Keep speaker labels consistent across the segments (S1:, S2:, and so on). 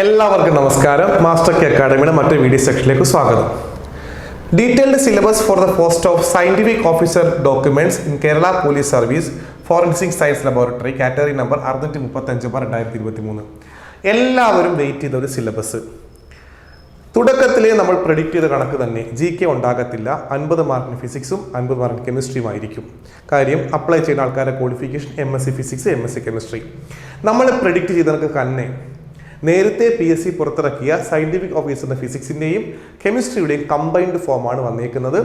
S1: എല്ലാവർക്കും നമസ്കാരം. Master K അക്കാഡമിയുടെ മറ്റൊരു വീഡിയോ സെക്ഷനിലേക്ക് സ്വാഗതം. Detailed syllabus for the post of scientific officer documents in Kerala police service forensic science laboratory category number അറുന്നൂറ്റി മുപ്പത്തഞ്ച് ബാർ രണ്ടായിരത്തി ഇരുപത്തി മൂന്ന് എല്ലാവരും വെയിറ്റ് ചെയ്ത ഒരു സിലബസ്. തുടക്കത്തിലേ നമ്മൾ പ്രഡിക്റ്റ് ചെയ്ത കണക്ക് തന്നെ ജി കെ ഉണ്ടാകത്തില്ല. അൻപത് മാർക്കിന് ഫിസിക്സും അൻപത് മാർക്കിന് കെമിസ്ട്രിയും ആയിരിക്കും. കാര്യം അപ്ലൈ ചെയ്യുന്ന ആൾക്കാരുടെ qualification M S C physics M S C chemistry നമ്മൾ പ്രഡിക്റ്റ് ചെയ്ത കണക്ക് തന്നെ നേരത്തെ പി എസ് സി പുറത്തിറക്കിയ സയന്റിഫിക് എന്ന ഫിസിക്സിന്റെയും കെമിസ്ട്രിയുടെയും കമ്പൈൻഡ് ഫോമാണ് വന്നേക്കുന്നത്.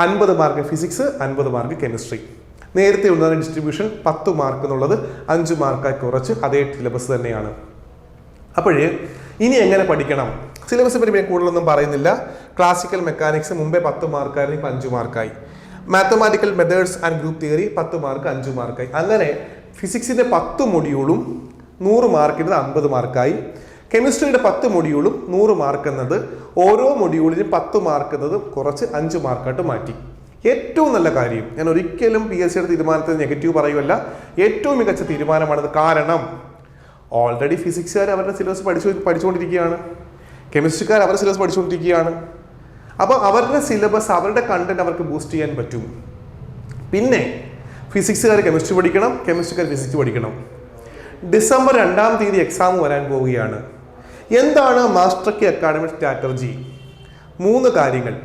S1: അൻപത് മാർക്ക് ഫിസിക്സ് അൻപത് മാർക്ക് കെമിസ്ട്രി നേരത്തെ ഉള്ള ഡിസ്ട്രിബ്യൂഷൻ പത്ത് മാർക്ക് എന്നുള്ളത് അഞ്ച് മാർക്കായി കുറച്ച് അതേ സിലബസ് തന്നെയാണ്. അപ്പോഴേ ഇനി എങ്ങനെ പഠിക്കണം? സിലബസ് പറ്റി കൂടുതലൊന്നും പറയുന്നില്ല. ക്ലാസിക്കൽ മെക്കാനിക്സ് മുമ്പേ പത്ത് മാർക്കായിരുന്നു ഇപ്പം അഞ്ച് മാർക്കായി mathematical methods and group theory പത്ത് മാർക്ക് അഞ്ച് മാർക്കായി അങ്ങനെ ഫിസിക്സിന്റെ പത്ത് മൊഡ്യൂളും നൂറ് മാർക്കിന്റെ അമ്പത് മാർക്കായി. കെമിസ്ട്രിയുടെ പത്ത് മൊഡ്യൂളും നൂറ് മാർക്ക് എന്നത് ഓരോ മൊഡ്യൂളിനും പത്ത് മാർക്ക് എന്നത് കുറച്ച് അഞ്ച് മാർക്കായിട്ട് മാറ്റി. ഏറ്റവും നല്ല കാര്യം ഞാൻ ഒരിക്കലും പി എസ് സിയുടെ തീരുമാനത്തിൽ നെഗറ്റീവ് പറയുമല്ല ഏറ്റവും മികച്ച തീരുമാനമാണത്. കാരണം ഓൾറെഡി ഫിസിക്സുകാർ അവരുടെ സിലബസ് പഠിച്ചു പഠിച്ചുകൊണ്ടിരിക്കുകയാണ്. കെമിസ്ട്രിക്കാർ അവരുടെ സിലബസ് പഠിച്ചുകൊണ്ടിരിക്കുകയാണ്. അപ്പോൾ അവരുടെ സിലബസ് അവരുടെ കണ്ടന്റ് അവർക്ക് ബൂസ്റ്റ് ചെയ്യാൻ പറ്റും. പിന്നെ ഫിസിക്സുകാർ കെമിസ്ട്രി പഠിക്കണം കെമിസ്ട്രിക്കാർ ഫിസിക്സ് പഠിക്കണം. ഡിസംബർ രണ്ടാം തീയതി എക്സാം വരാൻ പോവുകയാണ്. എന്താണ് മാസ്റ്റർ കെ അക്കാഡമിക് സ്ട്രാറ്റജി? മൂന്ന് കാര്യങ്ങൾ.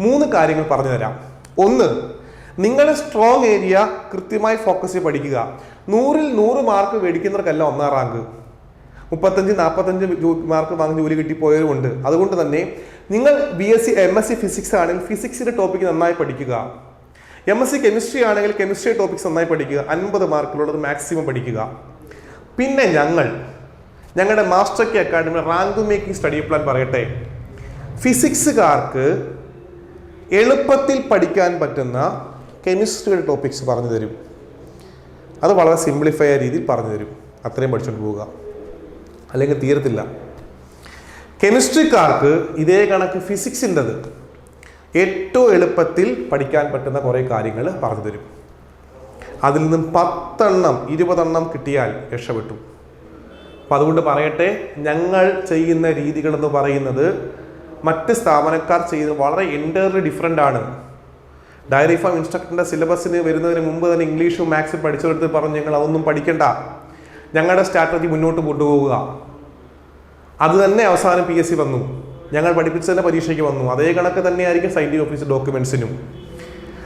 S1: മൂന്ന് കാര്യങ്ങൾ പറഞ്ഞു തരാം. ഒന്ന് നിങ്ങളുടെ സ്ട്രോങ് ഏരിയ കൃത്യമായി ഫോക്കസ് ചെയ്ത് പഠിക്കുക. നൂറിൽ നൂറ് മാർക്ക് മേടിക്കുന്നവർക്കല്ല ഒന്നാം റാങ്ക് മുപ്പത്തഞ്ച് നാൽപ്പത്തഞ്ച് മാർക്ക് വാങ്ങി ജോലി കിട്ടിപ്പോയവരുമുണ്ട് അതുകൊണ്ട് തന്നെ നിങ്ങൾ B S C M S C physics ആണെങ്കിൽ ഫിസിക്സിന്റെ ടോപ്പിക് നന്നായി പഠിക്കുക. എം എസ് സി കെമിസ്ട്രി ആണെങ്കിൽ കെമിസ്ട്രി ടോപ്പിക്സ് നന്നായി പഠിക്കുക. അൻപത് മാർക്കിലുള്ളത് മാക്സിമം പഠിക്കുക. പിന്നെ ഞങ്ങൾ ഞങ്ങളുടെ master K academy rank making study plan പറയട്ടെ. ഫിസിക്സുകാർക്ക് എളുപ്പത്തിൽ പഠിക്കാൻ പറ്റുന്ന കെമിസ്ട്രിയുടെ ടോപ്പിക്സ് പറഞ്ഞു തരും. അത് വളരെ സിംപ്ലിഫൈ ആയ രീതിയിൽ പറഞ്ഞു തരും. അത്രയും പഠിച്ചുകൊണ്ട് പോവുക. അല്ലെങ്കിൽ തീരത്തില്ല. കെമിസ്ട്രിക്കാർക്ക് ഇതേ കണക്ക് ഫിസിക്സിന്റെത് ഏറ്റവും എളുപ്പത്തിൽ പഠിക്കാൻ പറ്റുന്ന കുറേ കാര്യങ്ങൾ പറഞ്ഞു തരും. അതിൽ നിന്നും പത്തെണ്ണം ഇരുപതെണ്ണം കിട്ടിയാൽ രക്ഷപ്പെട്ടു. അപ്പം അതുകൊണ്ട് പറയട്ടെ ഞങ്ങൾ ചെയ്യുന്ന രീതികളെന്ന് പറയുന്നത് മറ്റ് സ്ഥാപനക്കാർ ചെയ്യുന്നത് വളരെ എന്റയർലി ഡിഫറെന്റ് ആണ്. ഡയറി ഫാം ഇൻസ്ട്രക്ടറിന്റെ സിലബസിന് വരുന്നതിന് മുമ്പ് തന്നെ ഇംഗ്ലീഷും മാത്സും പഠിച്ചെടുത്ത് പറഞ്ഞ് ഞങ്ങൾ അതൊന്നും പഠിക്കണ്ട. ഞങ്ങളുടെ സ്ട്രാറ്റജി മുന്നോട്ട് കൊണ്ടുപോവുക. അത് തന്നെ അവസാനം പി എസ് സി വന്നു. ഞങ്ങൾ പഠിപ്പിച്ചതിന്റെ പരീക്ഷയ്ക്ക് വന്നു. അതേ കണക്ക് തന്നെയായിരിക്കും സൈന്റിഫിക് ഓഫീസ് ഡോക്യുമെന്റ്സിനും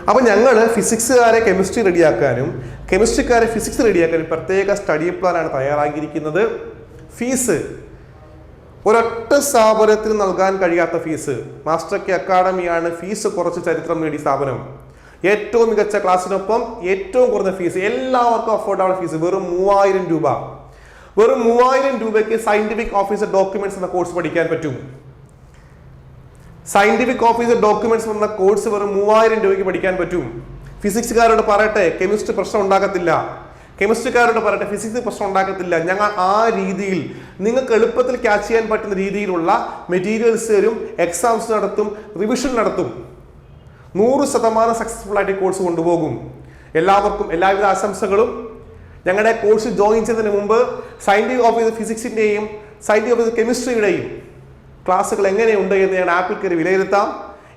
S1: അപ്പോൾ ഞങ്ങൾ ഫിസിക്സുകാരെ കെമിസ്ട്രി റെഡിയാക്കാനും കെമിസ്ട്രിക്കാരെ ഫിസിക്സ് റെഡിയാക്കാനും പ്രത്യേക സ്റ്റഡി പ്ലാനാണ് തയ്യാറാക്കിയിരിക്കുന്നത്. ഫീസ്. ഒരൊറ്റ സ്ഥാപനത്തിന് നൽകാൻ കഴിയാത്ത ഫീസ്. മാസ്റ്റർ കെ അക്കാഡമിയാണ് ഫീസ് കുറച്ച് ചരിത്രം നേടിയ സ്ഥാപനം. ഏറ്റവും മികച്ച ക്ലാസ്സിനൊപ്പം ഏറ്റവും കുറഞ്ഞ ഫീസ്. എല്ലാവർക്കും അഫോർഡബിൾ ഫീസ്. വെറും മൂവായിരം രൂപ. വെറും മൂവായിരം രൂപയ്ക്ക് സയന്റിഫിക് ഓഫീസർ ഡോക്യുമെന്റ്സ് എന്ന കോഴ്സ് പഠിക്കാൻ പറ്റും. സയന്റിഫിക് ഓഫീസർ ഡോക്യുമെന്റ്സ് എന്ന കോഴ്സ് വെറും മൂവായിരം രൂപയ്ക്ക് പഠിക്കാൻ പറ്റും. ഫിസിക്സുകാരോട് പറയട്ടെ കെമിസ്ട്രി പ്രശ്നം ഉണ്ടാക്കത്തില്ല കെമിസ്ട്രിക്കാരോട് പറയട്ടെ ഫിസിക്സ് പ്രശ്നം ഉണ്ടാക്കത്തില്ല ഞങ്ങൾ ആ രീതിയിൽ നിങ്ങൾക്ക് എളുപ്പത്തിൽ ക്യാച്ച് ചെയ്യാൻ പറ്റുന്ന രീതിയിലുള്ള മെറ്റീരിയൽസ് തരും എക്സാംസ് നടത്തും റിവിഷൻ നടത്തും. നൂറ് ശതമാനം സക്സസ്ഫുൾ ആയിട്ട് കോഴ്സ് കൊണ്ടുപോകും. എല്ലാവർക്കും എല്ലാവിധ ആശംസകളും. ഞങ്ങളുടെ കോഴ്സ് ജോയിൻ ചെയ്തതിന് മുമ്പ് സയന്റിഫിക് ഓഫീസ് ഫിസിക്സിന്റെയും സയന്റിഫിക് ഓഫീസ് കെമിസ്ട്രിയുടെയും ക്ലാസ്സുകൾ എങ്ങനെയുണ്ട് എന്ന് ഞാൻ ആപ്പിൽ കയറി വിലയിരുത്താം.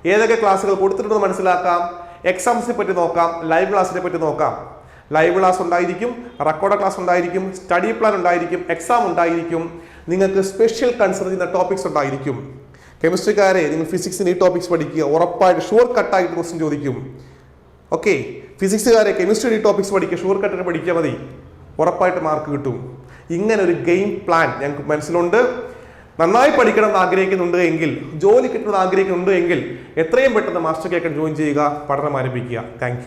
S1: ഏതൊക്കെ ക്ലാസ്സുകൾ കൊടുത്തിട്ടുണ്ടെന്ന് മനസ്സിലാക്കാം. എക്സാംസിനെ പറ്റി നോക്കാം ലൈവ് ക്ലാസ്സിനെ പറ്റി നോക്കാം. ലൈവ് ക്ലാസ് ഉണ്ടായിരിക്കും റെക്കോർഡ് ക്ലാസ് ഉണ്ടായിരിക്കും സ്റ്റഡി പ്ലാൻ ഉണ്ടായിരിക്കും എക്സാം ഉണ്ടായിരിക്കും. നിങ്ങൾക്ക് സ്പെഷ്യൽ കൺസേൺ ചെയ്യുന്ന ടോപ്പിക്സ് ഉണ്ടായിരിക്കും. കെമിസ്ട്രിക്കാരെ നിങ്ങൾ ഫിസിക്സിന് ഈ ടോപ്പിക്സ് പഠിക്കുക. ഉറപ്പായിട്ട് ഷുവർ കട്ടായിട്ട് ക്വസ്റ്റ്യൻ ചോദിക്കും. ഓക്കെ ഫിസിക്സുകാരെ കെമിസ്ട്രി ടോപ്പിക്സ് പഠിക്കുക. ഷുവർ കട്ടായിട്ട് പഠിക്കാൽ മതി. ഉറപ്പായിട്ട് മാർക്ക് കിട്ടും. ഇങ്ങനെ ഒരു ഗെയിം പ്ലാൻ ഞങ്ങൾക്ക് മനസ്സിലുണ്ട്. നന്നായി പഠിക്കണം എന്ന് ആഗ്രഹിക്കുന്നുണ്ട് എങ്കിൽ ജോലി കിട്ടണമെന്ന് ആഗ്രഹിക്കുന്നുണ്ട് എങ്കിൽ എത്രയും പെട്ടെന്ന് മാസ്റ്റർ കേക്കൻ ജോയിൻ ചെയ്യുക പഠനം ആരംഭിക്കുക. താങ്ക്